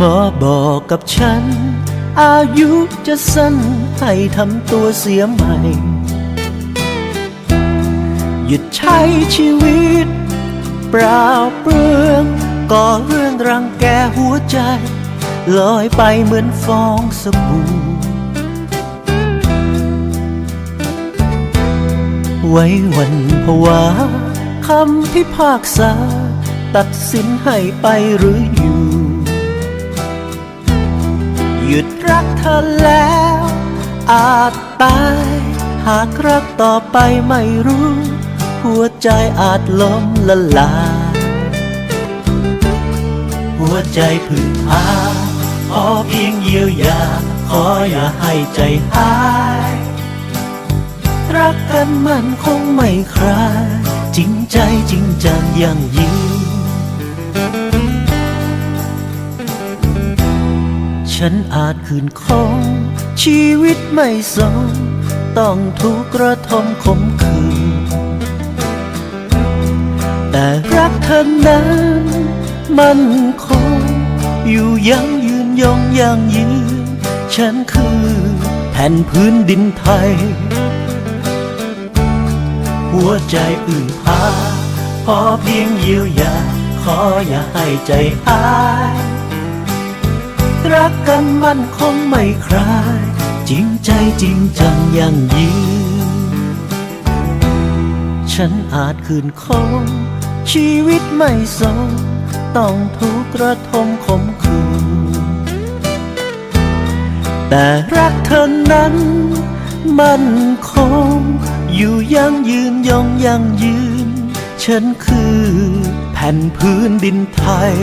มาบอกกับฉัน อายุจะสั้นให้ทำตัวเสียใหม่ หยุดใช้ชีวิต เปล่าเปลืองก่อเรื่องรังแกหัวใจ ลอยไปเหมือนฟองสบู่ไว้วันภาวะคำพิพากษา ตัดสินให้ไปหรืออยู่ รักเธอแล้ว อาจตาย หากรักต่อไปไม่รู้ หัวใจอาจล้มละลาย หัวใจพึ่งพาขอเพียงเยียวยา ขออย่าให้ใจหาย รักกันมันคงไม่คลายจริงใจจริงจังยั่งยืน ฉันอาจคืนคงชีวิตไม่สมต้องถูกกระทมขมขืนแต่รักเธอนั้นมันคง อยู่ยังยืนยงอยังยืน ฉันคือแผ่นพื้นดินไทย หัวใจอื่นพา พอเพียงเยียวยา ขออย่าให้ใจหาย มันคงไม่คลาย จริงใจจริงจังยั่งยืน ฉันอาจคืนคงชีวิตไม่สมต้องถูกกระทมขมขืนแต่รักเธอนั้น มันคง อยู่ยังยืนยงยังยืน ฉันคือแผ่นพื้นดินไทย